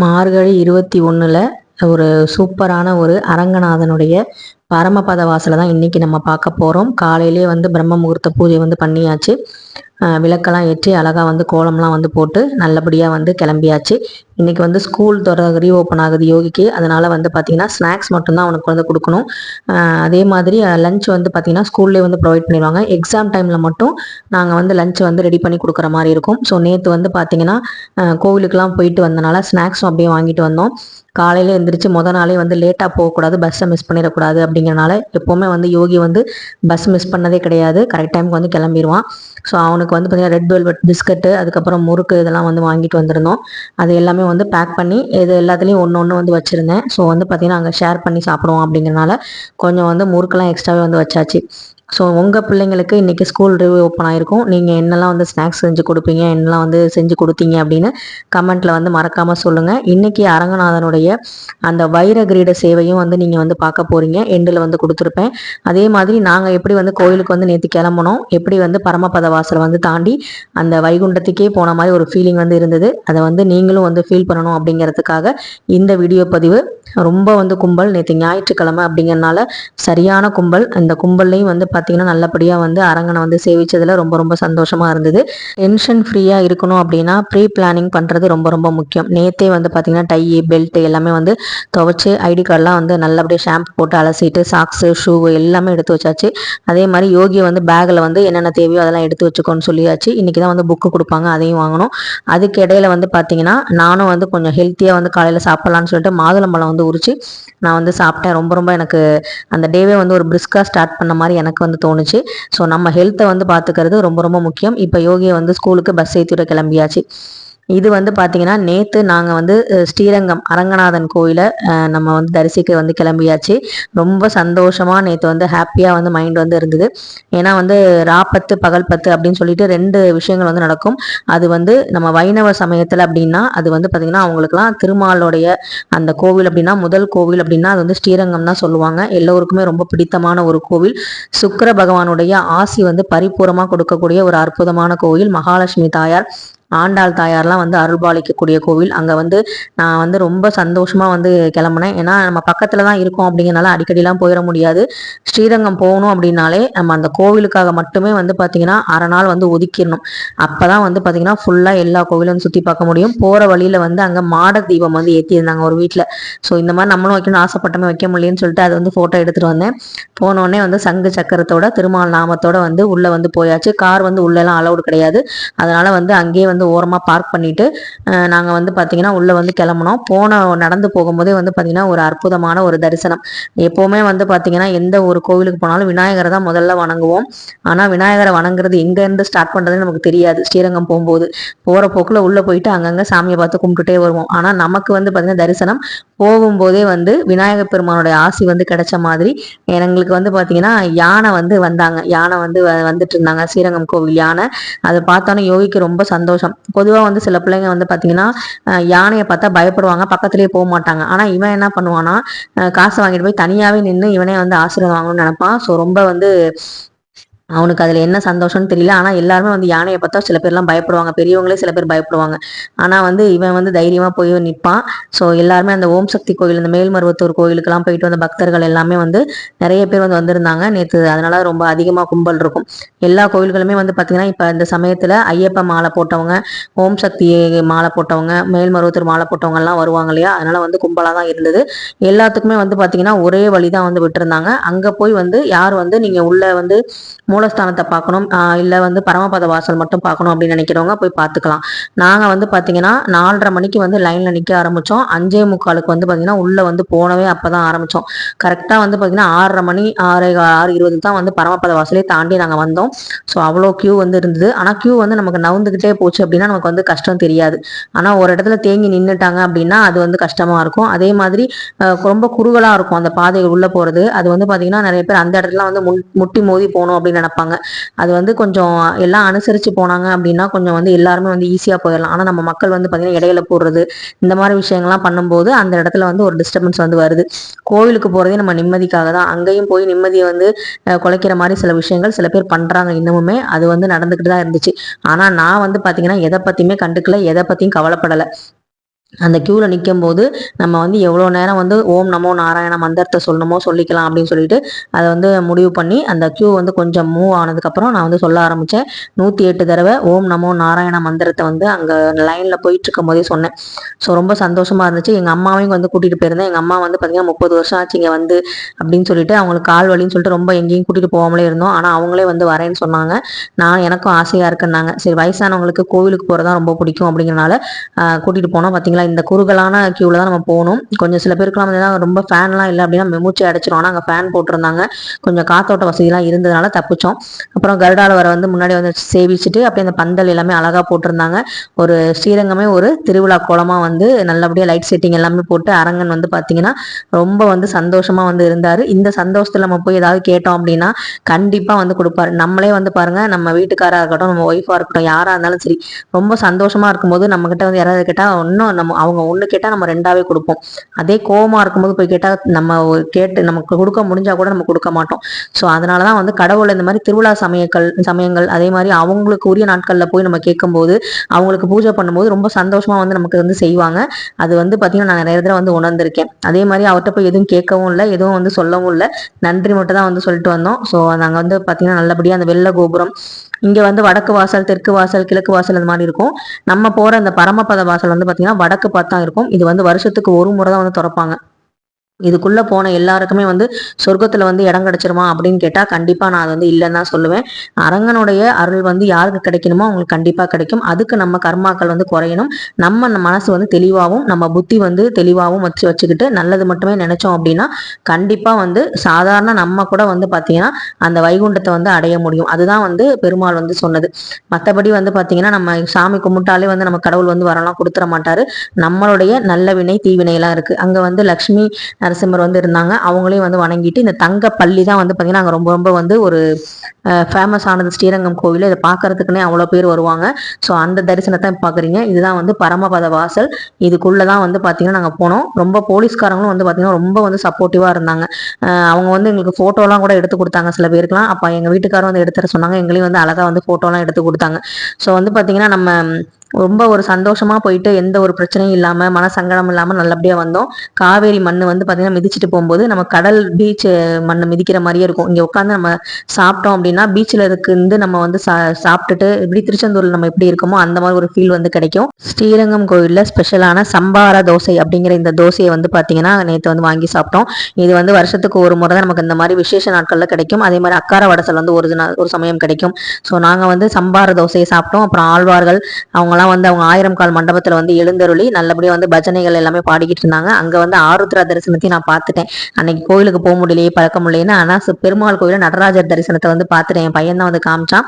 மார்கழி இருபத்தி ஒன்றில் ஒரு சூப்பரான ஒரு அரங்கநாதனுடைய பரமபத வாசலை தான் இன்றைக்கி நம்ம பார்க்க போகிறோம் காலையிலே வந்து பிரம்ம முகூர்த்த பூஜை வந்து பண்ணியாச்சு. விளக்கெல்லாம் ஏற்றி அழகாக வந்து கோலம்லாம் வந்து போட்டு நல்லபடியாக வந்து கிளம்பியாச்சு. இன்றைக்கி வந்து ஸ்கூல் தொட ரீஓப்பன் ஆகுது யோகிக்கு. அதனால் வந்து பார்த்திங்கன்னா ஸ்நாக்ஸ் மட்டும்தான் அவனுக்கு வந்து கொடுக்கணும். அதே மாதிரி லஞ்ச் வந்து பார்த்திங்கன்னா ஸ்கூல்லேயே வந்து ப்ரொவைட் பண்ணிடுவாங்க. எக்ஸாம் டைமில் மட்டும் நாங்கள் வந்து லஞ்ச் வந்து ரெடி பண்ணி கொடுக்குற மாதிரி இருக்கும். ஸோ நேற்று வந்து பார்த்திங்கன்னா கோவிலுக்கெலாம் போயிட்டு வந்தனால ஸ்நாக்ஸும் அப்படியே வாங்கிட்டு வந்தோம். காலையில் எழுந்திரிச்சு மொதல் நாளே வந்து லேட்டாக போகக்கூடாது பஸ்ஸை மிஸ் பண்ணிடக்கூடாது அப்படிங்கிறனால எப்போவுமே வந்து யோகி வந்து பஸ் மிஸ் பண்ணதே கிடையாது. கரெக்ட் டைமுக்கு வந்து கிளம்பிடுவான் ஸோ அவனுக்கு வந்து பார்த்திங்கன்னா ரெட் வெல்வெட் பிஸ்கட்டு அதுக்கப்புறம் முறுக்கு இதெல்லாம் வந்து வாங்கிட்டு வந்திருந்தோம். அது எல்லாமே வந்து பேக் பண்ணி இது எல்லாத்துலேயும் ஒன்று ஒன்று வந்து வச்சுருந்தேன். ஸோ வந்து பார்த்திங்கன்னா அங்கே ஷேர் பண்ணி சாப்பிடுவோம் அப்படிங்கிறனால கொஞ்சம் வந்து முறுக்கெல்லாம் எக்ஸ்ட்ராவே வந்து வச்சாச்சு. ஸோ உங்கள் பிள்ளைங்களுக்கு இன்றைக்கி ஸ்கூல் ரிவ்யூ ஓப்பன் ஆகிருக்கும் நீங்கள் என்னெல்லாம் வந்து ஸ்நாக்ஸ் செஞ்சு கொடுப்பீங்க என்னெல்லாம் வந்து செஞ்சு கொடுத்தீங்க அப்படின்னு கமெண்ட்டில் வந்து மறக்காமல் சொல்லுங்கள் இன்றைக்கி அரங்கநாதனுடைய அந்த வைர கிரீட சேவையும் வந்து நீங்கள் வந்து பார்க்க போகிறீங்க எண்டில் வந்து கொடுத்துருப்பேன். அதே மாதிரி நாங்கள் எப்படி வந்து கோயிலுக்கு வந்து நேற்று கிளம்பணும் எப்படி வந்து பரமபத வாசலை வந்து தாண்டி அந்த வைகுண்டத்துக்கே போன மாதிரி ஒரு ஃபீலிங் வந்து இருந்தது. அதை வந்து நீங்களும் வந்து ஃபீல் பண்ணணும் அப்படிங்கிறதுக்காக இந்த வீடியோ பதிவு. ரொம்ப வந்து கும்பல் நேற்று ஞாயிற்றுக்கிழமை அப்படிங்கிறனால சரியான கும்பல். அந்த கும்பல்லையும் வந்து பார்த்தீங்கன்னா நல்லபடியாக வந்து அரங்கனை வந்து சேவிச்சதில் ரொம்ப ரொம்ப சந்தோஷமாக இருந்தது. டென்ஷன் ஃப்ரீயாக இருக்கணும் அப்படின்னா ப்ரீ பிளானிங் பண்ணுறது ரொம்ப ரொம்ப முக்கியம். நேற்றே வந்து பார்த்தீங்கன்னா டை பெல்ட் எல்லாமே வந்து துவைச்சி ஐடி கார்டெலாம் வந்து நல்லபடியாக ஷாம்பு போட்டு அலசிட்டு சாக்ஸு ஷூ எல்லாமே எடுத்து வச்சாச்சு. அதே மாதிரி யோகி வந்து பேக்கில் வந்து என்னென்ன தேவையோ அதெல்லாம் எடுத்து வச்சுக்கோன்னு சொல்லியாச்சு. இன்றைக்கி தான் வந்து புக்கு கொடுப்பாங்க அதையும் வாங்கணும். அதுக்கு இடையில வந்து பார்த்தீங்கன்னா நானும் வந்து கொஞ்சம் ஹெல்த்தியாக வந்து காலையில் சாப்பிட்லான்னு சொல்லிட்டு மாதுளம்பழம் வந்து உரிச்சு நான் வந்து சாப்பிட்டேன். ரொம்ப ரொம்ப எனக்கு அந்த டேவே வந்து ஒரு பிரிஸ்காக ஸ்டார்ட் பண்ண மாதிரி எனக்கு வந்து தோணுச்சு. ஸோ நம்ம ஹெல்த்தை வந்து பார்த்துக்கிறது ரொம்ப ரொம்ப முக்கியம். இப்போ யோகியை வந்து ஸ்கூலுக்கு பஸ் ஏற்றிட கிளம்பியாச்சு. இது வந்து பார்த்தீங்கன்னா நேற்று நாங்கள் வந்து ஸ்ரீரங்கம் அரங்கநாதன் கோயிலை நம்ம வந்து தரிசிக்க வந்து கிளம்பியாச்சு. ரொம்ப சந்தோஷமாக நேற்று வந்து ஹாப்பியாக வந்து மைண்ட் வந்து இருந்தது. ஏன்னா வந்து ராப்பத்து பகல் பத்து அப்படின்னு சொல்லிட்டு ரெண்டு விஷயங்கள் வந்து நடக்கும். அது வந்து நம்ம வைணவ சமயத்தில் அப்படின்னா அது வந்து பார்த்திங்கன்னா அவங்களுக்குலாம் திருமாலோடைய அந்த கோவில் அப்படின்னா முதல் கோவில் அப்படின்னா அது வந்து ஸ்ரீரங்கம் தான் சொல்லுவாங்க. எல்லோருக்குமே ரொம்ப பிடித்தமான ஒரு கோவில். சுக்கர பகவானுடைய ஆசி வந்து பரிபூரமாக கொடுக்கக்கூடிய ஒரு அற்புதமான கோவில். மகாலட்சுமி தாயார் ஆண்டாள் தாயார்லாம் வந்து அருள்பாலிக்கக்கூடிய கோவில். அங்கே வந்து நான் வந்து ரொம்ப சந்தோஷமாக வந்து கிளம்புனேன். ஏன்னா நம்ம பக்கத்தில் தான் இருக்கோம் அப்படிங்கிறனால அடிக்கடிலாம் போயிட முடியாது. ஸ்ரீரங்கம் போகணும் அப்படின்னாலே நம்ம அந்த கோவிலுக்காக மட்டுமே வந்து பார்த்திங்கன்னா அரை நாள் வந்து ஒதுக்கிடணும். அப்போ தான் வந்து பார்த்திங்கன்னா ஃபுல்லாக எல்லா கோவிலும் சுற்றி பார்க்க முடியும். போகிற வழியில் வந்து அங்கே மாட தீபம் வந்து ஏற்றியிருந்தாங்க ஒரு வீட்டில் ஸோ இந்த மாதிரி நம்மளும் வைக்கணும்னு ஆசைப்பட்டமே வைக்க முடியலன்னு சொல்லிட்டு அது வந்து ஃபோட்டோ எடுத்துகிட்டு வந்தேன். போனோடனே வந்து சங்கு சக்கரத்தோட திருமால் நாமத்தோட வந்து உள்ளே வந்து போயாச்சு. கார் வந்து உள்ளெல்லாம் அலௌடு கிடையாது. அதனால் வந்து அங்கேயே வந்து வந்து ஓரமாக பார்க் பண்ணிவிட்டு நாங்கள் வந்து பார்த்திங்கன்னா உள்ளே வந்து கிளம்புனோம். போன நடந்து போகும்போதே வந்து பார்த்திங்கன்னா ஒரு அற்புதமான ஒரு தரிசனம். எப்போவுமே வந்து பார்த்திங்கன்னா எந்த ஒரு கோவிலுக்கு போனாலும் விநாயகரை தான் முதல்ல வணங்குவோம். ஆனால் விநாயகரை வணங்குறது எங்கேருந்து ஸ்டார்ட் பண்ணுறதுன்னு நமக்கு தெரியாது. ஸ்ரீரங்கம் போகும்போது. போகிற போக்கில் உள்ளே போயிட்டு அங்கங்கே சாமியை பார்த்து கும்பிட்டுட்டே வருவோம். ஆனால் நமக்கு வந்து பார்த்திங்கன்னா தரிசனம் போகும்போதே வந்து விநாயகர் பெருமானுடைய ஆசி வந்து கிடைச்ச மாதிரி எங்களுக்கு வந்து பார்த்தீங்கன்னா யானை வந்து வந்தாங்க. யானை வந்து வந்துட்டு இருந்தாங்க. ஸ்ரீரங்கம் கோவில் யானை. அதை பார்த்தோன்னே யோகிக்கு ரொம்ப சந்தோஷம். பொதுவாக வந்து சில பிள்ளைங்க வந்து பார்த்தீங்கன்னா யானையை பார்த்தா பயப்படுவாங்க பக்கத்துலேயே போக மாட்டாங்க. ஆனால் இவன் என்ன பண்ணுவான்னா காசை வாங்கிட்டு போய் தனியாகவே நின்று இவனே வந்து ஆசீர்வாதம் வாங்கணும்னு நினைப்பான். ஸோ ரொம்ப வந்து அவனுக்கு அதில் என்ன சந்தோஷம்னு தெரியல. ஆனால் எல்லாருமே வந்து யானையை பார்த்தா சில பேர்லாம் பயப்படுவாங்க. பெரியவங்களே சில பேர் பயப்படுவாங்க. ஆனால் வந்து இவன் வந்து தைரியமாக போய் நிற்பான் ஸோ எல்லாருமே அந்த ஓம் சக்தி கோயில் இந்த மேல்மருவத்தூர் கோயிலுக்கெல்லாம் போயிட்டு வந்த பக்தர்கள் எல்லாமே வந்து நிறைய பேர் வந்து வந்திருந்தாங்க. நேற்று அதனால ரொம்ப அதிகமாக கும்பல் இருக்கும். எல்லா கோயில்களுமே வந்து பார்த்திங்கன்னா இப்போ இந்த சமயத்தில் ஐயப்ப மாலை போட்டவங்க ஓம் சக்தி மாலை போட்டவங்க மேல்மருவத்தூர் மாலை போட்டவங்கலாம் வருவாங்க இல்லையா? அதனால வந்து கும்பலாக தான் இருந்தது. எல்லாத்துக்குமே வந்து பார்த்திங்கன்னா ஒரே வழி தான் வந்து விட்டுருந்தாங்க. அங்கே போய் வந்து யார் வந்து நீங்கள் உள்ளே வந்து மூலஸ்தானத்தை பார்க்கணும். இல்லை வந்து பரமபத வாசல் மட்டும் பார்க்கணும் அப்படின்னு நினைக்கிறவங்க போய் பார்த்துக்கலாம். நாங்கள் வந்து பார்த்தீங்கன்னா நாலரை மணிக்கு வந்து லைனில் நிற்க ஆரம்பித்தோம் அஞ்சே முக்காலுக்கு வந்து பார்த்தீங்கன்னா உள்ளே வந்து போனவே அப்போ தான் ஆரம்பித்தோம் கரெக்டாக வந்து பார்த்தீங்கன்னா ஆறரை மணி ஆறு ஆறு இருபது தான் வந்து பரமபத வாசலே தாண்டி நாங்கள் வந்தோம். ஸோ அவ்வளோ க்யூ வந்து இருந்தது. ஆனால் க்யூ வந்து நமக்கு நவுந்துக்கிட்டே போச்சு அப்படின்னா நமக்கு வந்து கஷ்டம் தெரியாது. ஆனால் ஒரு இடத்துல தேங்கி நின்றுட்டாங்க அப்படின்னா அது வந்து கஷ்டமாக இருக்கும். அதே மாதிரி ரொம்ப குறுகலாக இருக்கும் அந்த பாதைகள் உள்ளே போகிறது அது வந்து பார்த்தீங்கன்னா நிறைய பேர் அந்த இடத்துல வந்து முட்டி மோதி போகணும் அப்படின்னு நினைப்பாங்க அது வந்து கொஞ்சம் எல்லாம் அனுசரித்து போனாங்க அப்படின்னா கொஞ்சம் வந்து எல்லாருமே வந்து ஈஸியாக போயிடலாம். ஆனால் நம்ம மக்கள் வந்து பார்த்திங்கன்னா இடையில போடுறது இந்த மாதிரி விஷயங்கள்லாம் பண்ணும்போது அந்த இடத்துல வந்து ஒரு டிஸ்டர்பன்ஸ் வந்து வருது. கோவிலுக்கு போகிறதே நம்ம நிம்மதிக்காக தான். அங்கேயும் போய் நிம்மதியை வந்து குலைக்கிற மாதிரி சில விஷயங்கள் சில பேர் பண்ணுறாங்க இன்னமுமே. அது வந்து நடந்துக்கிட்டு தான் இருந்துச்சு. ஆனால் நான் வந்து பார்த்தீங்கன்னா எதை பற்றியுமே கண்டுக்கல எதை பற்றியும் கவலைப்படலை. அந்த க்யூவில் நிற்கும் போது நம்ம வந்து எவ்வளோ நேரம் வந்து ஓம் நமோ நாராயண மந்திரத்தை சொல்லணுமோ சொல்லிக்கலாம் அப்படின்னு சொல்லிட்டு அதை வந்து முடிவு பண்ணி அந்த க்யூ வந்து கொஞ்சம் மூவ் ஆனதுக்கப்புறம் நான் வந்து சொல்ல ஆரம்பித்தேன் நூற்றி எட்டு தடவை ஓம் நமோ நாராயண மந்திரத்தை வந்து அங்கே லைனில் போயிட்டு இருக்கும் போதே சொன்னேன். ஸோ ரொம்ப சந்தோஷமாக இருந்துச்சு. எங்கள் அம்மாவையும் வந்து கூட்டிகிட்டு போயிருந்தேன். எங்கள் அம்மா வந்து பார்த்திங்கன்னா முப்பது வருஷம் ஆச்சு இங்கே வந்து அப்படின்னு சொல்லிட்டு அவங்களுக்கு கால் வலின்னு சொல்லிட்டு ரொம்ப எங்கேயும் கூட்டிகிட்டு போகாமலே இருந்தோம். ஆனால் அவங்களே வந்து வரேன்னு சொன்னாங்க. நான் எனக்கும் ஆசையாக இருக்குன்னாங்க. சரி வயசானவங்களுக்கு கோவிலுக்கு போகிறதா ரொம்ப பிடிக்கும் அப்படிங்கிறனால கூட்டிகிட்டு போனோம். பார்த்தீங்களா பார்த்தீங்களா இந்த குறுகலான க்யூவில் தான் நம்ம போகணும். கொஞ்சம் சில பேருக்குலாம் வந்து ரொம்ப ஃபேன்லாம் இல்லை அப்படின்னா மெமூச்சி அடைச்சிரும் ஆனால் அங்கே ஃபேன் போட்டிருந்தாங்க. கொஞ்சம் காத்தோட்ட வசதிலாம் இருந்ததுனால தப்பிச்சோம். அப்புறம் கருடால வர வந்து முன்னாடி வந்து சேவிச்சுட்டு அப்படியே அந்த பந்தல் எல்லாமே அழகாக போட்டிருந்தாங்க. ஒரு ஸ்ரீரங்கமே ஒரு திருவிழா கோலமாக வந்து நல்லபடியாக லைட் செட்டிங் எல்லாமே போட்டு அரங்கன் வந்து பார்த்தீங்கன்னா ரொம்ப வந்து சந்தோஷமாக வந்து இருந்தார். இந்த சந்தோஷத்தில் நம்ம போய் ஏதாவது கேட்டோம் அப்படின்னா கண்டிப்பாக வந்து கொடுப்பாரு. நம்மளே வந்து பாருங்க நம்ம வீட்டுக்காராக இருக்கட்டும் நம்ம ஒய்ஃபாக இருக்கட்டும் யாராக இருந்தாலும் சரி ரொம்ப சந்தோஷமாக இருக்கும்போது நம்மக்கிட்ட வந்து யாராவது கேட்டால் இன்னும் நம்ம நம்ம அவங்க ஒன்று கேட்டால் நம்ம ரெண்டாவே கொடுப்போம். அதே கோபமாக இருக்கும்போது போய் கேட்டால் நம்ம கேட்டு நமக்கு கொடுக்க முடிஞ்சால் கூட நம்ம கொடுக்க மாட்டோம். ஸோ அதனால தான் வந்து கடவுள் இந்த மாதிரி திருவிழா சமயங்கள் சமயங்கள் அதே மாதிரி அவங்களுக்கு உரிய நாட்களில் போய் நம்ம கேட்கும்போது அவங்களுக்கு பூஜை பண்ணும்போது ரொம்ப சந்தோஷமாக வந்து நமக்கு வந்து செய்வாங்க. அது வந்து பார்த்தீங்கன்னா நான் நிறைய தடவை வந்து உணர்ந்திருக்கேன். அதே மாதிரி அவர்கிட்ட போய் எதுவும் கேட்கவும் இல்லை எதுவும் வந்து சொல்லவும் இல்லை. நன்றி மட்டும் தான் வந்து சொல்லிட்டு வந்தோம். ஸோ நாங்கள் வந்து பார்த்தீங்கன்னா நல்லபடியாக அந்த வெள்ள கோபுரம் இங்கே வந்து வடக்கு வாசல் தெற்கு வாசல் கிழக்கு வாசல் அந்த மாதிரி இருக்கும். நம்ம போகிற அந்த பரமபத வாசல் வந்து பார்த்தீங்கன்னா வடக்கு பார்த்தா இருக்கும். இது வந்து வருஷத்துக்கு ஒரு முறை தான் வந்து திறப்பாங்க. இதுக்குள்ளே போன எல்லாருக்குமே வந்து சொர்க்கத்தில் வந்து இடம் கிடைச்சிருமா அப்படின்னு கேட்டால் கண்டிப்பாக நான் அது வந்து இல்லைன்னு தான் சொல்லுவேன். அரங்கனுடைய அருள் வந்து யாருக்கு கிடைக்கணுமோ அவங்களுக்கு கண்டிப்பாக கிடைக்கும். அதுக்கு நம்ம கர்மாக்கள் வந்து குறையணும். நம்ம மனசு வந்து தெளிவாகவும் நம்ம புத்தி வந்து தெளிவாகவும் வச்சு வச்சுக்கிட்டு நல்லது மட்டுமே நினைச்சோம் அப்படின்னா கண்டிப்பாக வந்து சாதாரண நம்ம கூட வந்து பார்த்தீங்கன்னா அந்த வைகுண்டத்தை வந்து அடைய முடியும். அதுதான் வந்து பெருமாள் வந்து சொன்னது. மற்றபடி வந்து பார்த்தீங்கன்னா நம்ம சாமி கும்பிட்டாலே வந்து நம்ம கடவுள் வந்து வரலாம் கொடுத்துட மாட்டாரு. நம்மளுடைய நல்ல வினை தீவினையெல்லாம் இருக்குது அங்கே வந்து லக்ஷ்மி நரசிம்மர் வந்து இருந்தாங்க. அவங்களையும் வந்து வணங்கிட்டு இந்த தங்க பள்ளி தான் வந்து பார்த்தீங்கன்னா அங்கே ரொம்ப ரொம்ப வந்து ஒரு ஃபேமஸ் ஆனது ஸ்ரீரங்கம் கோவில். இதை பார்க்கறதுக்குன்னே அவ்வளோ பேர் வருவாங்க. ஸோ அந்த தரிசனத்தை பார்க்குறீங்க இதுதான் வந்து பரமபத வாசல். இதுக்குள்ளே தான் வந்து பார்த்தீங்கன்னா நாங்கள் போனோம். ரொம்ப போலீஸ்காரங்களும் வந்து பார்த்தீங்கன்னா ரொம்ப வந்து சப்போர்ட்டிவாக இருந்தாங்க. அவங்க வந்து எங்களுக்கு ஃபோட்டோலாம் கூட எடுத்து கொடுத்தாங்க சில பேருக்குலாம் அப்போ எங்கள் வீட்டுக்காரரும் வந்து எடுத்துகிற சொன்னாங்க. எங்களையும் வந்து அழகாக வந்து ஃபோட்டோலாம் எடுத்து கொடுத்தாங்க. ஸோ வந்து பார்த்தீங்கன்னா நம்ம ரொம்ப ஒரு சந்தோஷமா போயிட்டு எந்த ஒரு பிரச்சனையும் இல்லாம மன சங்கடம் இல்லாம நல்லபடியா வந்தோம். காவேரி மண் வந்து பாத்தீங்கன்னா மிதிச்சுட்டு போகும்போது நம்ம கடல் பீச் மண் மிதிக்கிற மாதிரியே இருக்கும். இங்க உட்காந்து நம்ம சாப்பிட்டோம் அப்படின்னா பீச்ல இருந்து நம்ம வந்து சாப்பிட்டுட்டு இப்படி திருச்செந்தூர்ல நம்ம எப்படி இருக்கோமோ அந்த மாதிரி ஒரு ஃபீல் வந்து கிடைக்கும். ஸ்ரீரங்கம் கோயிலில் ஸ்பெஷலான சம்பார தோசை அப்படிங்கிற இந்த தோசையை வந்து பாத்தீங்கன்னா நேற்று வந்து வாங்கி சாப்பிட்டோம். இது வந்து வருஷத்துக்கு ஒரு முறை தான் நமக்கு இந்த மாதிரி விசேஷ நாட்கள்ல கிடைக்கும். அதே மாதிரி அக்கார வடசல் வந்து ஒரு ஒரு சமயம் கிடைக்கும். ஸோ நாங்க வந்து சம்பார தோசையை சாப்பிட்டோம். அப்புறம் ஆழ்வார்கள் அவங்க அவங்களாம் வந்து அவங்க ஆயிரம் கால் மண்டபத்தில் வந்து எழுந்தருளி நல்லபடியாக வந்து பஜனைகள் எல்லாமே பாடிக்கிட்டு இருந்தாங்க. அங்கே வந்து ஆருத்ரா தரிசனத்தையும் நான் பார்த்துட்டேன். அன்னைக்கு கோயிலுக்கு போக முடியலையே பழக்க முடியலன்னு ஆனால் பெருமாள் கோயிலில் நடராஜர் தரிசனத்தை வந்து பார்த்துட்டேன். என் பையன் தான் வந்து காமிச்சான்.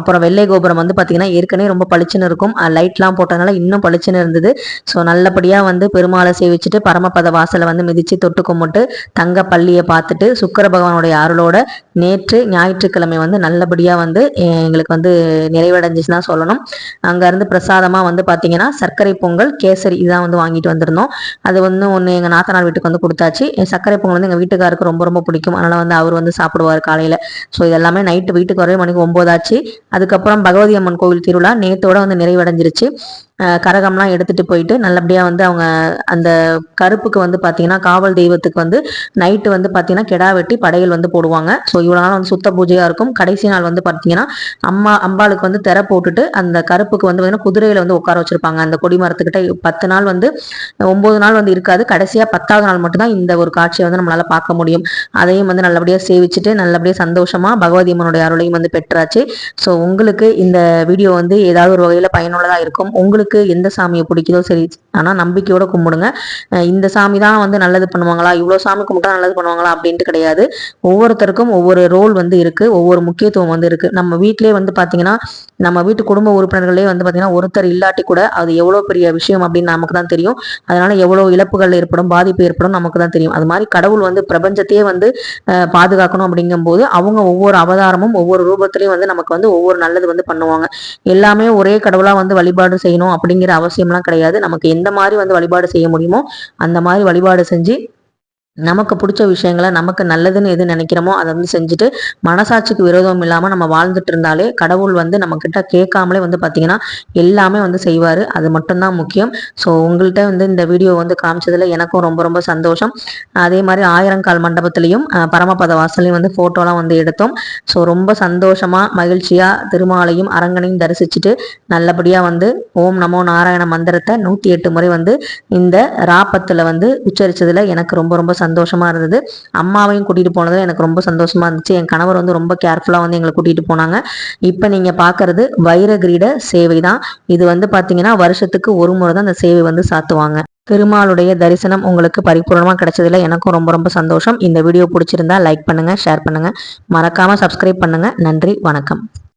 அப்புறம் வெள்ளை கோபுரம் வந்து பார்த்தீங்கன்னா ஏற்கனவே ரொம்ப பளிச்சுன்னு இருக்கும். லைட்லாம் போட்டதுனால இன்னும் பளிச்சுன்னு இருந்தது. ஸோ நல்லபடியாக வந்து பெருமாளை சேவிச்சுட்டு பரமபத வாசலை வந்து மிதித்து தொட்டு கும்பிட்டு தங்க பள்ளியை பார்த்துட்டு சுக்கர பகவானுடைய அருளோட நேற்று ஞாயிற்றுக்கிழமை வந்து நல்லபடியாக வந்து எங்களுக்கு வந்து நிறைவடைஞ்சிச்சு தான் சொல்லணும். அங்கேருந்து பிரசாத் பிரசாதமாக வந்து பார்த்தீங்கன்னா சர்க்கரை பொங்கல் கேசரி இதான் வந்து வாங்கிட்டு வந்திருந்தோம். அது வந்து ஒன்று எங்கள் நாத்தனார் வீட்டுக்கு வந்து கொடுத்தாச்சு. சர்க்கரை பொங்கல் வந்து எங்கள் வீட்டுக்காருக்கு ரொம்ப ரொம்ப பிடிக்கும். அதனால் வந்து அவர் வந்து சாப்பிடுவார் காலையில். ஸோ இதெல்லாமே நைட்டு வீட்டுக்கு வரவே மணிக்கு ஒம்போதாச்சு அதுக்கப்புறம் பகவதி அம்மன் கோவில் திருவிழா நேத்தோட வந்து நிறைவடைஞ்சிருச்சு. கரகம்லாம் எடுத்துகிட்டு போயிட்டு நல்லபடியாக வந்து அவங்க அந்த கருப்புக்கு வந்து பார்த்தீங்கன்னா காவல் தெய்வத்துக்கு வந்து நைட்டு வந்து பார்த்தீங்கன்னா கெடா வெட்டி படையல் வந்து போடுவாங்க. ஸோ இவ்வளோ நாள் வந்து சுத்த பூஜையாக இருக்கும். கடைசி நாள் வந்து பார்த்தீங்கன்னா அம்மா அம்பாளுக்கு வந்து திற போட்டுட்டு அந்த கருப்புக்கு வந்து பார்த்தீங்கன்னா குதிரையில் வந்து உட்கார வச்சிருப்பாங்க. அந்த கொடி மரத்துக்கிட்ட பத்து நாள் வந்து ஒம்பது நாள் வந்து இருக்காது. கடைசியாக பத்தாவது நாள் மட்டும்தான் இந்த ஒரு காட்சியை வந்து நம்மளால பார்க்க முடியும். அதையும் வந்து நல்லபடியாக சேவிச்சுட்டு நல்லபடியாக சந்தோஷமா பகவதி அம்மனுடைய அருளையும் வந்து பெற்றாச்சு. ஸோ உங்களுக்கு இந்த வீடியோ வந்து ஏதாவது ஒரு வகையில் பயனுள்ளதாக இருக்கும். உங்களுக்கு உங்களுக்கு எந்த சாமியை பிடிக்குதோ சரி ஆனால் நம்பிக்கையோட கும்பிடுங்க. இந்த சாமி தான் வந்து நல்லது பண்ணுவாங்களா? இவ்வளோ சாமி கும்பிட்டா நல்லது பண்ணுவாங்களா? அப்படின்ட்டு கிடையாது. ஒவ்வொருத்தருக்கும் ஒவ்வொரு ரோல் வந்து இருக்கு. ஒவ்வொரு முக்கியத்துவம் வந்து இருக்குது நம்ம வீட்டிலே வந்து பார்த்தீங்கன்னா நம்ம வீட்டு குடும்ப உறுப்பினர்களே வந்து பார்த்தீங்கன்னா ஒருத்தர் இல்லாட்டி கூட அது எவ்வளோ பெரிய விஷயம் அப்படின்னு நமக்கு தான் தெரியும். அதனால எவ்வளோ இழப்புகள் ஏற்படும் பாதிப்பு ஏற்படும் நமக்கு தான் தெரியும். அது மாதிரி கடவுள் வந்து பிரபஞ்சத்தையே வந்து பாதுகாக்கணும் அப்படிங்கும்போது அவங்க ஒவ்வொரு அவதாரமும் ஒவ்வொரு ரூபத்திலையும் வந்து நமக்கு வந்து ஒவ்வொரு நல்லது வந்து பண்ணுவாங்க. எல்லாமே ஒரே கடவுளாக வந்து வழிபாடு செய்யணும் அப்படிங்கிற அவசியம்லாம் கிடையாது. நமக்கு எந்த மாதிரி வந்து வழிபாடு செய்ய முடியுமோ அந்த மாதிரி வழிபாடு செஞ்சு நமக்கு பிடிச்ச விஷயங்களை நமக்கு நல்லதுன்னு எது நினைக்கிறோமோ அதை வந்து செஞ்சுட்டு மனசாட்சிக்கு விரோதம் இல்லாமல் நம்ம வாழ்ந்துட்டு இருந்தாலே கடவுள் வந்து நம்மக்கிட்ட கேட்காமலே வந்து பார்த்தீங்கன்னா எல்லாமே வந்து செய்வார். அது மட்டும்தான் முக்கியம். ஸோ உங்கள்கிட்ட வந்து இந்த வீடியோ வந்து காமிச்சதில் எனக்கும் ரொம்ப ரொம்ப சந்தோஷம். அதே மாதிரி ஆயிரங்கால் மண்டபத்துலேயும் பரமபத வாசலையும் வந்து ஃபோட்டோலாம் வந்து எடுத்தோம். ஸோ ரொம்ப சந்தோஷமாக மகிழ்ச்சியாக திருமாலையும் அரங்கனையும் தரிசிச்சுட்டு நல்லபடியாக வந்து ஓம் நமோ நாராயண மந்திரத்தை நூற்றி எட்டு முறை வந்து இந்த ராப்பத்தில் வந்து உச்சரித்ததில் எனக்கு ரொம்ப ரொம்ப சந்தோஷம். சந்தோஷமாக இருந்தது. அம்மாவையும் கூட்டிகிட்டு போனதில் எனக்கு ரொம்ப சந்தோஷமாக இருந்துச்சு. என் கணவர் வந்து ரொம்ப கேர்ஃபுல்லாக வந்து எங்களை கூட்டிகிட்டு போனாங்க. இப்போ நீங்கள் பார்க்குறது வைரகிரீட சேவை தான். இது வந்து பார்த்தீங்கன்னா வருஷத்துக்கு ஒரு முறை தான் அந்த சேவை வந்து சாத்துவாங்க. திருமாலுடைய தரிசனம் உங்களுக்கு பரிபூர்ணமாக கிடைச்சதுல எனக்கும் ரொம்ப ரொம்ப சந்தோஷம். இந்த வீடியோ பிடிச்சிருந்தா லைக் பண்ணுங்கள் ஷேர் பண்ணுங்கள் மறக்காமல் சப்ஸ்கிரைப் பண்ணுங்கள் நன்றி வணக்கம்.